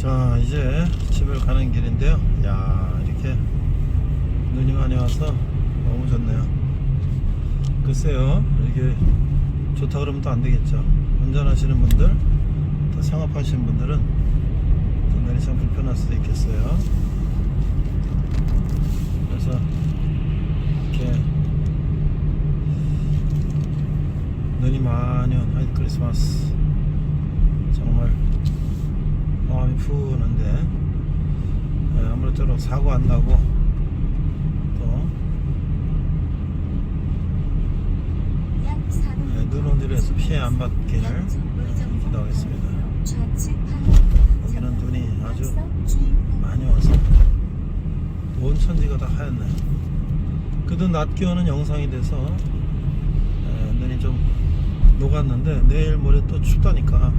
자 이제 집을 가는 길인데요. 야 이렇게 눈이 많이 와서 너무 좋네요. 글쎄요 이게 좋다 그러면 또 안 되겠죠. 운전하시는 분들 또 상업하시는 분들은 또 날이 참 불편할 수도 있겠어요. 그래서 이렇게 눈이 많이 온 화이트 크리스마스. 정말 마음이 푸는데 예, 아무쪼록 사고 안 나고 또 예, 눈 온들에서 피해 안 받기를 기도하겠습니다. 여기는 눈이 아주 많이 와서 온 천지가 다 하얗네요. 그래도 낮 기온은 영상이 돼서 예, 눈이 좀 녹았는데 내일 모레 또 춥다니까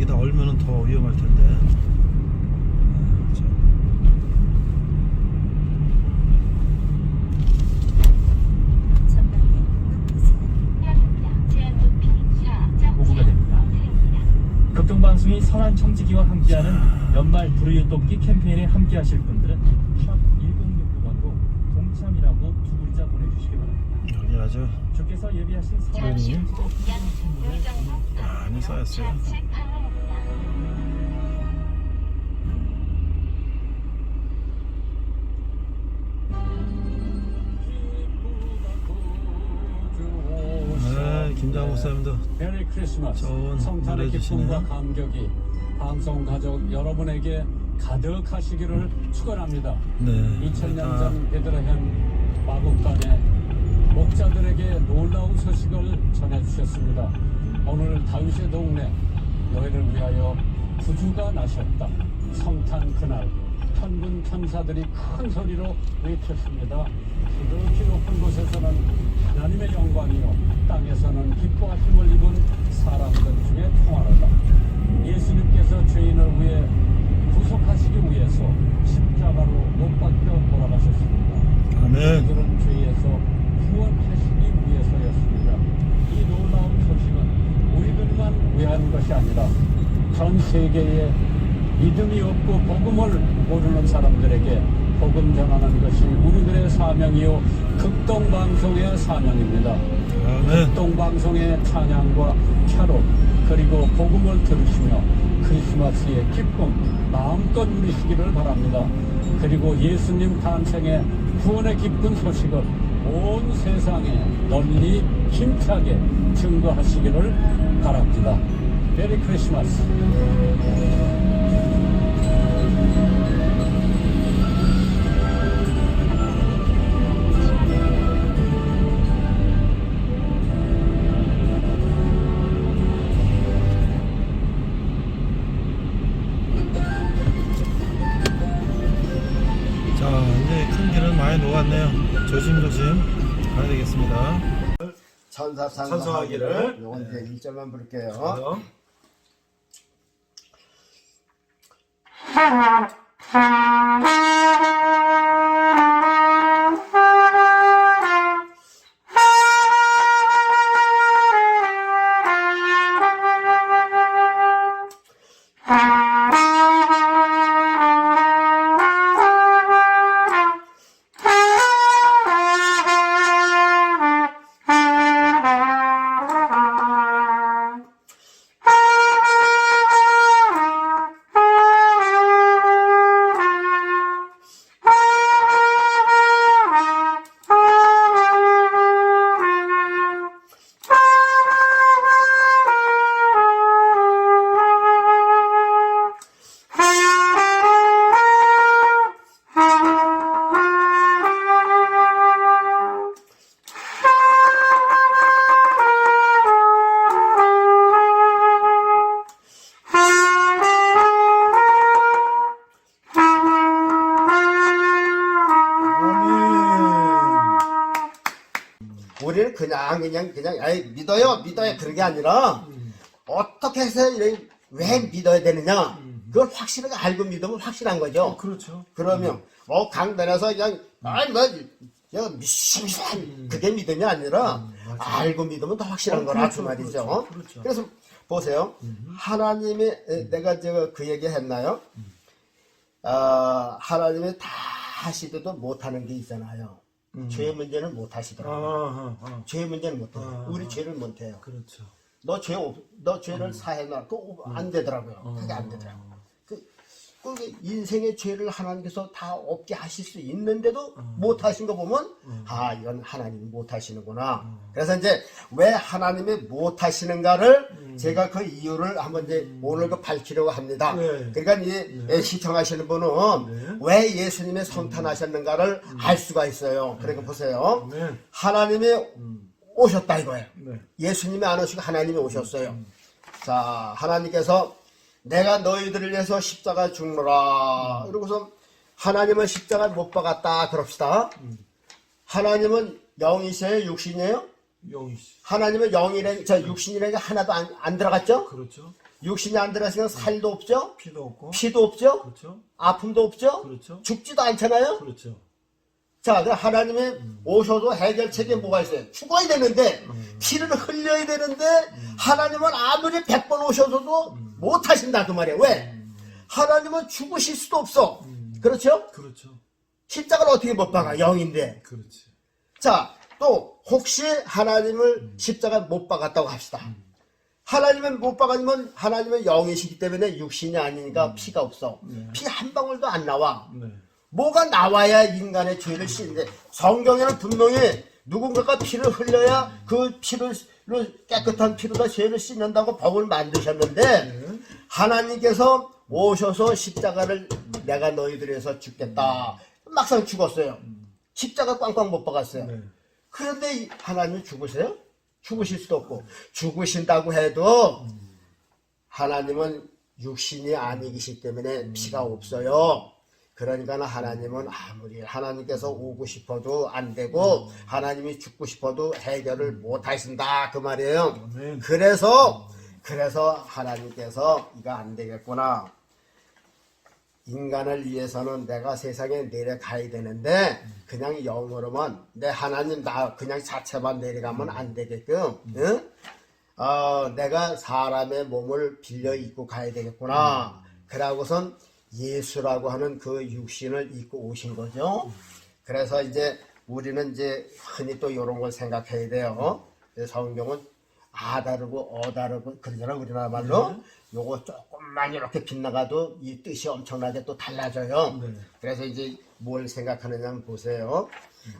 이게 다 얼면은 더 위험할 텐데. 극동방송이 선한 청지기와 함께하는 연말 불의웃돕기 캠페인에 함께하실 분들은 샵 1069번으로 동참이라고 두 글자 보내주시기 바랍니다. 여기 아주 주께서 예비하신 눈이 선물을 많이 쌓였어요. 김장 목사님도 메리 크리스마스 성탄의 기쁨과. 감격이 방송 가족 여러분에게 가득하시기를 축원합니다. 네. 2000년 아, 전 베드레헴 마국간에 목자들에게 놀라운 소식을 전해주셨습니다. 오늘 다윗의 동네 너희를 위하여 구주가 나셨다. 성탄 그날 천군 천사들이 큰 소리로 외쳤습니다. 지극히 높은 곳에서는 하나님의 영광이요 땅에서는 기뻐하심을 입은 사람들 중에 통하노라. 예수님께서 죄인을 위해 구속하시기 위해서 십자가로 못 박혀 돌아가셨습니다. 아멘. 그런 죄에서 구원하시기 위해서였습니다. 이 놀라운 소식은 우리들만 위한 것이 아니라 전 세계에 믿음이 없고 복음을 모르는 사람들에게 복음 전하는 것이 우리들의 사명이요 극동 방송의 사명입니다. 아멘. 극동방송의 찬양과 캐롤 그리고 복음을 들으시며 크리스마스의 기쁨 마음껏 누리시기를 바랍니다. 그리고 예수님 탄생의 구원의 기쁜 소식을 온 세상에 널리 힘차게 증거하시기를 바랍니다. 메리 크리스마스. 길은 많이 녹았네요. 조심조심 가야 되겠습니다. 천사상하기를. 요건 이제 1절만 부를게요. 그래요? 우 리는 그냥 그냥 그냥 에이, 믿어요 믿어요 그런 게 아니라 어떻게 해서 이래- 왜 믿어야 되느냐 그걸 확실하게 알고 믿으면 확실한 거죠. 그렇죠. 그러면 어 강단에서 그냥 아이 뭐 그냥 미심한 그게 믿음이 아니라 알고 믿으면 더 확실한 어, 거라 그렇죠, 그 말이죠. 그렇죠, 그렇죠. 그래서 보세요. 하나님이 에, 내가 저그 얘기 했나요? 아, 하나님이 다 하시더도 못하는 게 있잖아요. 죄 문제는 못 아, 하시더라고요. 아, 아. 죄 문제는 못 해요. 아, 우리 아. 죄를 못 해요. 그렇죠. 너 죄, 없- 너 죄를 사해놔. 그거 안 되더라고요. 그게 안 되더라고요. 그, 그 인생의 죄를 하나님께서 다 없게 하실 수 있는데도 못 하신 거 보면, 아, 이건 하나님이 못 하시는구나. 그래서 이제 왜 하나님이 못 하시는가를 제가 그 이유를 한번 이제 오늘 그 밝히려고 합니다. 네. 그러니까 이 예, 시청하시는 분은 네. 왜 예수님이 성탄하셨는가를 알 수가 있어요. 그러니까 보세요. 네. 하나님이 오셨다 이거예요. 네. 예수님이 안 오시고 하나님이 오셨어요. 자, 하나님께서 내가 너희들을 위해서 십자가 죽노라. 이러고서 하나님은 십자가 못 박았다. 그럽시다. 하나님은 영이세요? 육신이에요? 씨. 하나님은 영이래, 저 육신이라는 게 하나도 안, 안 들어갔죠? 그렇죠. 육신이 안 들어갔으면 살도 없죠? 피도 없고. 피도 없죠? 그렇죠. 아픔도 없죠? 그렇죠. 죽지도 않잖아요? 그렇죠. 자, 그 하나님이 오셔도 해결책에 뭐가 있어요? 죽어야 되는데, 피를 흘려야 되는데, 하나님은 아무리 백번 오셔서도 못 하신다, 그 말이에요. 왜? 하나님은 죽으실 수도 없어. 그렇죠? 그렇죠. 십자가를 어떻게 못 박아? 영인데. 그렇지. 자, 또, 혹시 하나님을 십자가 못 박았다고 합시다. 하나님은 못 박았으면 하나님은 영이시기 때문에 육신이 아니니까 피가 없어. 피한 방울도 안 나와. 네. 뭐가 나와야 인간의 죄를 씻는데 성경에는 분명히 누군가가 피를 흘려야 그 피를 깨끗한 피로다 죄를 씻는다고 법을 만드셨는데 하나님께서 오셔서 십자가를 내가 너희들 위해서 죽겠다 막상 죽었어요 십자가 꽝꽝 못 박았어요 네. 그런데 이 하나님이 죽으세요? 죽으실 수도 없고 죽으신다고 해도 하나님은 육신이 아니기 때문에 피가 없어요. 그러니까 하나님은 아무리 하나님께서 오고 싶어도 안 되고 하나님이 죽고 싶어도 해결을 못 하신다 그 말이에요. 그래서 그래서 하나님께서 이거 안 되겠구나. 인간을 위해서는 내가 세상에 내려가야 되는데 그냥 영으로만 내 하나님 나 그냥 자체만 내려가면 안 되게끔 응? 어, 내가 사람의 몸을 빌려 입고 가야 되겠구나. 그러고선 예수라고 하는 그 육신을 입고 오신 거죠. 그래서 이제 우리는 이제 흔히 또 이런 걸 생각해야 돼요. 그래서 성경은 아 다르고 어 다르고 그러잖아 우리나라 말로. 요거 조금만 이렇게 빗나가도 이 뜻이 엄청나게 또 달라져요. 네. 그래서 이제 뭘 생각하느냐 보세요.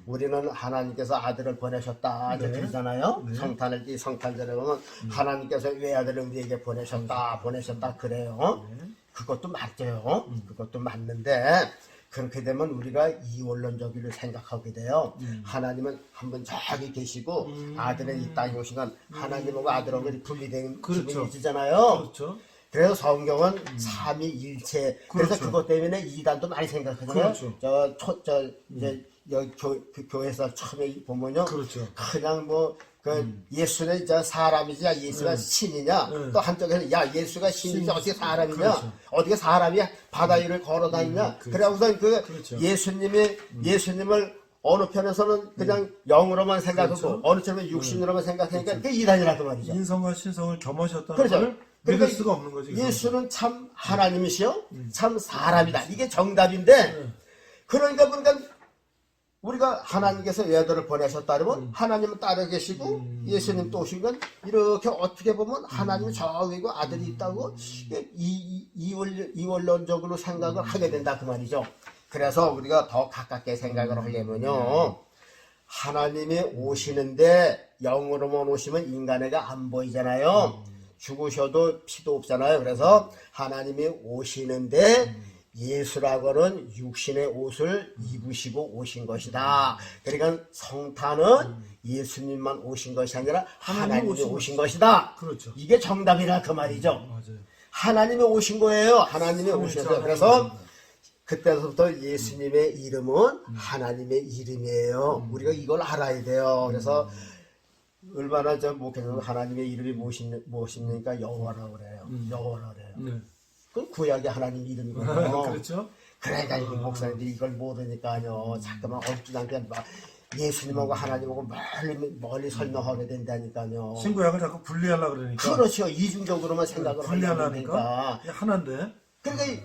우리는 하나님께서 아들을 보내셨다 이제 네. 그러잖아요. 네. 성탄을 이 성탄절에 보면 하나님께서 외아들을 우리에게 보내셨다 보내셨다 그래요. 그것도 맞아요. 그것도 맞는데 그렇게 되면 우리가 이원론적으로 생각하게 돼요. 하나님은 한 분 저기 계시고 아들은 이 땅에 오신 건 하나님하고 아들하고 분리된 그렇죠. 기분이 있잖아요. 그렇죠. 그래서 성경은 삼위일체. 그래서 그렇죠. 그것 때문에 이단도 많이 생각하잖아요. 그렇죠. 저, 초, 저, 이제, 여기 교, 그 교회에서 처음에 보면요. 그렇죠. 그냥 뭐, 그, 예수는 저 사람이지, 야, 예수가 신이냐. 네. 또 한쪽에서, 야, 예수가 신이지, 신- 어떻게 사람이냐. 그렇죠. 어떻게 사람이 바다 위를 걸어 다니냐. 그렇죠. 그래고선 그, 그렇죠. 예수님이, 예수님을 어느 편에서는 그냥 영으로만 생각하고, 그렇죠. 어느 편에는 육신으로만 생각하니까 그게 이단이라고 말이죠. 인성과 신성을 겸하셨다는 그렇죠. 걸 믿을 그러니까 수가 없는 거지. 그건. 예수는 참 하나님이시요, 참 사람이다. 이게 정답인데, 그러니까 그러니까 우리가 하나님께서 외아들을 보내셨다 그러면 하나님은 따로 계시고 예수님 또 오신 건 이렇게 어떻게 보면 하나님이 저기고 아들이 있다고 이, 이, 이 원, 이원론적으로 생각을 하게 된다 그 말이죠. 그래서 우리가 더 가깝게 생각을 하려면요. 하나님이 오시는데 영으로만 오시면 인간에게 안 보이잖아요. 죽으셔도 피도 없잖아요. 그래서 하나님이 오시는데 예수라고는 육신의 옷을 입으시고 오신 것이다. 그러니까 성탄은 예수님만 오신 것이 아니라 하나님이 오신 오신 것이다. 그렇죠. 이게 정답이라 그 말이죠. 맞아요. 하나님이 오신 거예요. 하나님이. 오셨어요. 그래서 그때부터 예수님의 이름은 하나님의 이름이에요. 우리가 이걸 알아야 돼요. 그래서 얼마나 저 목회에서 하나님의 이름이 무엇입니- 무엇입니까? 여호와라고 그래요. 여호와라고 그래요. 네. 그 구약의 하나님 이름이거든요. 그렇죠. 그러니까 이 목사님들이 이걸 모르니까요. 자꾸만 엉뚱하게 막 예수님하고 하나님하고 멀리 멀리 설명하게 된다니까요. 신구약을 자꾸 분리하려고 그러니까 그렇죠. 이중적으로만 생각을 하려고 분리하려니까 그러니까. 하나인데 그러니까 이-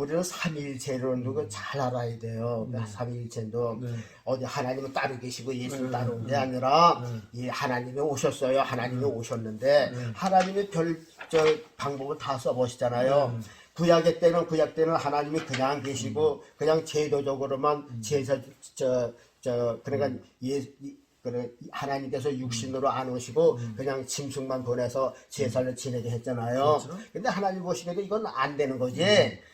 우리는 삼위일체론도 그잘 알아야 돼요. 그 삼위일체도 네. 어디 하나님은 따로 계시고 예수는 네. 따로 온게 아니라 네. 이 하나님이 오셨어요. 하나님이 오셨는데 네. 하나님이 별저 방법을 다 써보시잖아요. 네. 구약의 때는 구약 때는 하나님이 그냥 계시고 그냥 제도적으로만 음. 제사 저 저 그러니까 예 이- 그래 하나님께서 육신으로 안 오시고 그냥 짐승만 보내서 제사를 지내게 했잖아요. 음. 그렇죠. 근데 하나님 보시기에도 이건 안 되는 거지.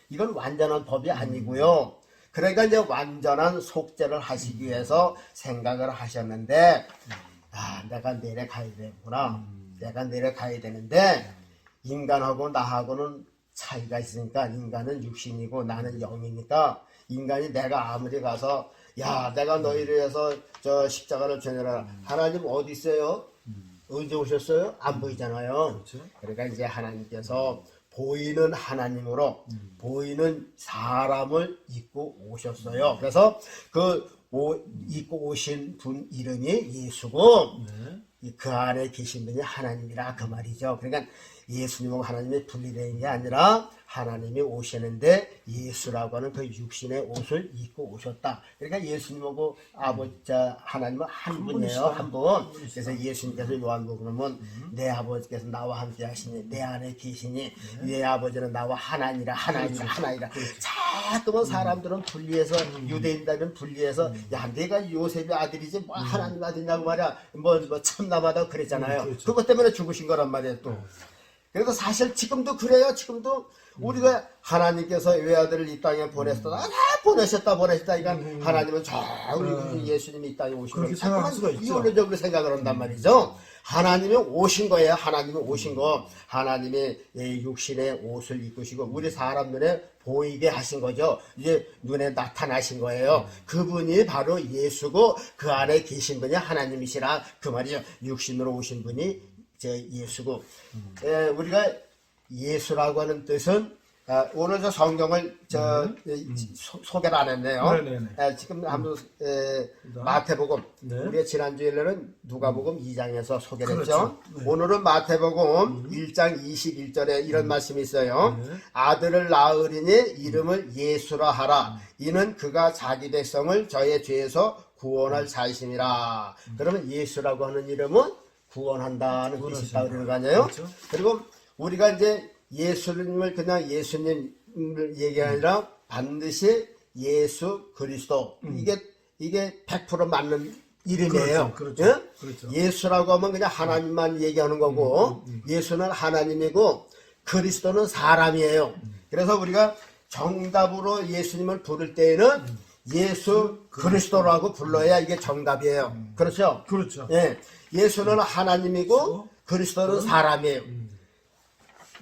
이건 완전한 법이 아니고요. 그러니까 이제 완전한 속죄를 하시기 위해서 생각을 하셨는데, 아, 내가 내려가야 되구나. 내가 내려가야 되는데, 인간하고 나하고는 차이가 있으니까, 인간은 육신이고 나는 영이니까, 인간이 내가 아무리 가서, 야, 내가 너희를 위해서 저 십자가를 전해라. 하나님 어디 있어요? 언제 오셨어요? 안 보이잖아요. 그렇죠. 그러니까 이제 하나님께서 보이는 하나님으로 보이는 사람을 입고 오셨어요. 그래서 그 오- 입고 오신 분 이름이 예수고 네. 이그 안에 계신 분이 하나님이라 그 말이죠. 그러니까 예수님하고 하나님이 분리되는 게 아니라 하나님이 오시는데 예수라고 하는 그 육신의 옷을 입고 오셨다. 그러니까 예수님하고 아버지 자, 하나님은 한 분이에요. 분이시다. 한 분. 그래서 예수님께서 요한복음은 내 아버지께서 나와 함께 하시니 내 안에 계시니 내 아버지는 나와 하나니라 하나니라 하나니라. 자꾸만 사람들은 분리해서 유대인들은 분리해서 야 내가 요셉의 아들이지 뭐 하나님 아들이냐고 말이야 뭐, 뭐 참남하다 그랬잖아요. 음, 그렇죠. 그것 때문에 죽으신 거란 말이에요 또. 그래서 사실 지금도 그래요. 지금도 우리가 하나님께서 외아들을 이 땅에 보냈다. 아, 보내셨다, 보내셨다. 이건 하나님은 저 우리 예수님이 이 땅에 오신 거예요. 생각할 수가 자꾸만 있죠. 이원론적으로 생각을 한단 말이죠. 하나님이 오신 거예요. 하나님이 오신 거. 하나님이 이 육신의 옷을 입으시고 우리 사람 눈에 보이게 하신 거죠. 이제 눈에 나타나신 거예요. 그분이 바로 예수고 그 안에 계신 분이 하나님이시라 그 말이죠. 육신으로 오신 분이 제 예수고 에, 우리가 예수라고 하는 뜻은 아, 오늘 저 성경을 저 이, 소, 소개를 안 했네요. 네네네. 에, 지금 한번 에, 마태복음 네. 우리가 지난주에는 누가복음 2장에서 소개를 했죠. 그렇죠. 네. 오늘은 마태복음 1장 21절에 이런 말씀이 있어요. 네. 아들을 낳으리니 이름을 예수라 하라. 이는 그가 자기 백성을 저의 죄에서 구원할 자이심이라. 그러면 예수라고 하는 이름은 구원한다는 뜻이 있다 그러는 거 아니에요? 그렇죠. 그리고 우리가 이제 예수님을 그냥 예수님을 얘기하니라 반드시 예수 그리스도 이게 이게 100% 맞는 이름이에요. 그렇죠, 그렇죠. 예? 그렇죠. 예수라고 하면 그냥 하나님만 얘기하는 거고 예수는 하나님이고 그리스도는 사람이에요. 그래서 우리가 정답으로 예수님을 부를 때에는 예수 그리스도라고 불러야 이게 정답이에요. 그렇죠? 그렇죠. 예. 예수는 하나님이고 그리스도는 사람이에요.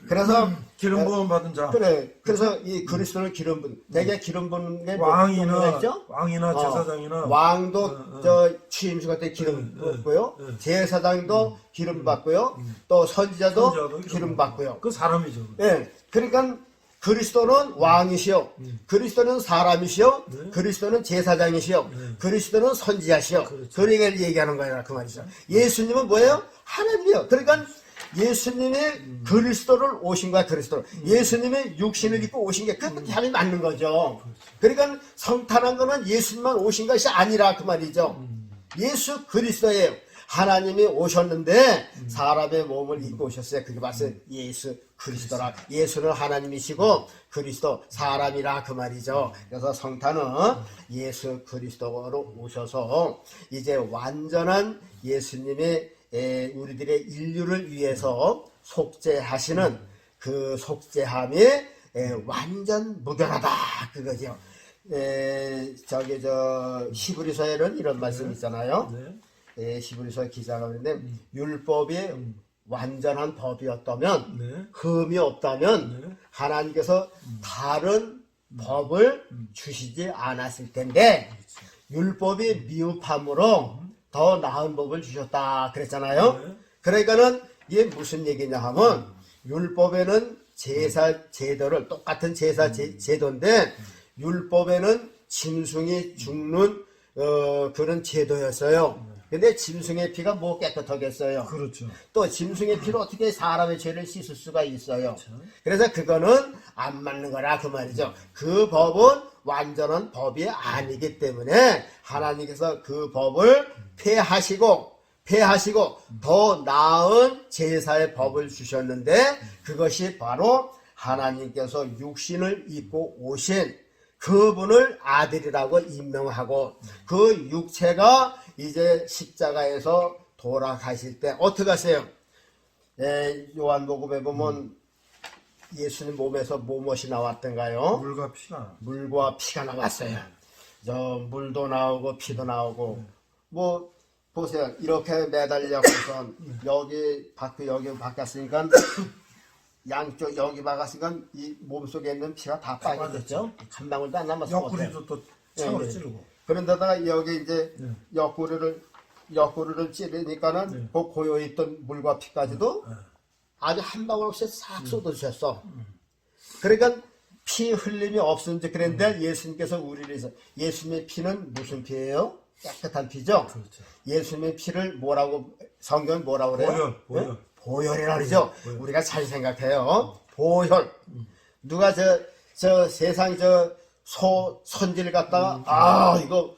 그래서 기름 부음 받은 자 그래. 그래서 이 그리스도를 기름 분. 내게 기름 부는 게 왕이나 있죠? 왕이나 어, 제사장이나 왕도 어, 어. 저 취임식 할 때 기름 어, 어, 받고요. 어. 제사장도 기름 받고요. 또 선지자도, 선지자도 기름 받고요. 그 사람이죠. 예. 그러니까 그리스도는 왕이시요. 그리스도는 사람이시요. 네. 그리스도는 제사장이시요. 그리스도는 선지자시요. 그렇죠. 그러니까 얘기하는 거예요. 그 말이죠. 예수님은 뭐예요? 하나님이요. 그러니까 예수님이 음. 그리스도를 오신 거야, 그리스도 를. 예수님이 육신을 입고 오신 게 그것도 답이 맞는 거죠. 그러니까 성탄한 거는 예수님만 오신 것이 아니라 그 말이죠. 음. 예수 그리스도예요. 하나님이 오셨는데 사람의 몸을 입고 오셨어요. 그게 바로 예수 그리스도라. 예수는 하나님이시고 그리스도 사람이라 그 말이죠. 그래서 성탄은 예수 그리스도로 오셔서 이제 완전한 예수님의 에, 우리들의 인류를 위해서 속죄하시는 그 속죄함이 에, 완전 무결하다 그거죠. 에, 저기 저 히브리서에는 이런 말씀 있잖아요. 네. 예, 히브리서 기자가 그러는데 율법이 완전한 법이었다면 네. 흠이 없다면 네. 하나님께서 다른 법을 주시지 않았을 텐데 율법이 미흡함으로 더 나은 법을 주셨다 그랬잖아요. 네. 그러니까는 이게 무슨 얘기냐 하면 율법에는 제사 제도를 똑같은 제사 제, 제도인데 율법에는 짐승이 죽는 어, 그런 제도였어요. 근데 짐승의 피가 뭐 깨끗하겠어요. 그렇죠. 또 짐승의 피로 어떻게 사람의 죄를 씻을 수가 있어요. 그래서 그거는 안 맞는 거라 그 말이죠. 그 법은 완전한 법이 아니기 때문에 하나님께서 그 법을 폐하시고 폐하시고 더 나은 제사의 법을 주셨는데 그것이 바로 하나님께서 육신을 입고 오신 그분을 아들이라고 임명하고 그 육체가 이제 십자가에서 돌아가실 때 어떻게 하세요? 예, 요한복음에 보면 예수님 몸에서 무엇이 나왔던가요? 물과 피가 물과 피가 나왔어요. 저 물도 나오고 피도 나오고 뭐 보세요 이렇게 매달려서 여기 밖에 여기 바뀌었으니까 양쪽 여기 박았으니까 이 몸속에 있는 피가 다 빠졌죠. 한 방울도 안 남았어. 옆구리도 또 차로 네, 네. 찌르고. 그런데다가 여기 이제 네. 옆구리를 옆구리를 찌르니까는 네. 그 고여 있던 물과 피까지도 네. 아주 한 방울 없이 싹 쏟아주셨어. 그러니까 피 흘림이 없은지 그랬는데 예수님께서 우리를 위해서 예수님의 피는 무슨 피예요? 깨끗한 피죠. 그렇죠. 예수님의 피를 뭐라고 성경 뭐라고 그래요? 보혈, 보혈. 네? 보혈이라 그러죠. 보혈. 우리가 잘 생각해요. 보혈. 누가 저, 저 세상 저 소 선지를 갖다가 아 이거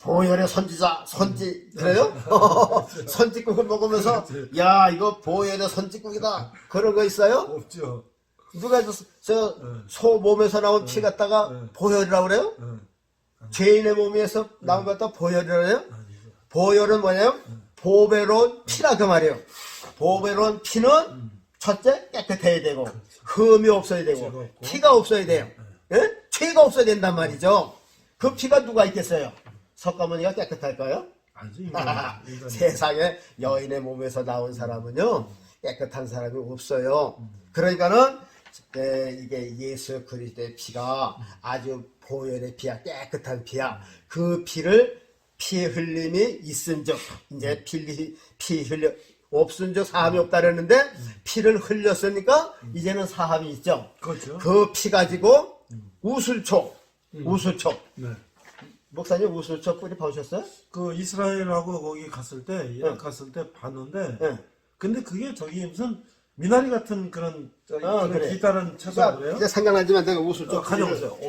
보혈의 선지자 선지 그래요? 선지국을 먹으면서 야 이거 보혈의 선지국이다 그런 거 있어요? 없죠. 누가 저소 몸에서 나온 피 갖다가 네. 보혈이라고 그래요? 응. 죄인의 몸에서 나온 것 갖다 보혈이라고 해요? 보혈은 뭐냐면 보배로운 피라 그 말이에요. 보배로운 피는 첫째 깨끗해야 되고 흠이 없어야 되고. 피가 없어야 돼요. 예? 죄가 없어야 된단 말이죠. 그 피가 누가 있겠어요? 석가모니가 깨끗할까요? 세상에 여인의 몸에서 나온 사람은요 깨끗한 사람이 없어요. 그러니까는 에, 이게 예수 그리스도의 피가 아주 보혈의 피야 깨끗한 피야. 그 피를 피 흘림이 있은즉 이제 피, 피 흘려 없은즉 사함이 없다랬는데 피를 흘렸으니까 이제는 사함이 있죠. 그렇죠. 그 피 가지고 우슬초 우슬초 네. 목사님 우슬초 뿌리 봐오셨어요? 그 이스라엘하고 거기 갔을 때 이락 응. 갔을 때 봤는데 응. 근데 그게 저기 무슨 미나리 같은 그런 저기 어, 그런 그래. 기다란 채소 자, 그래요? 이제 생각나지만 내가 우슬초 어, 가져오세요.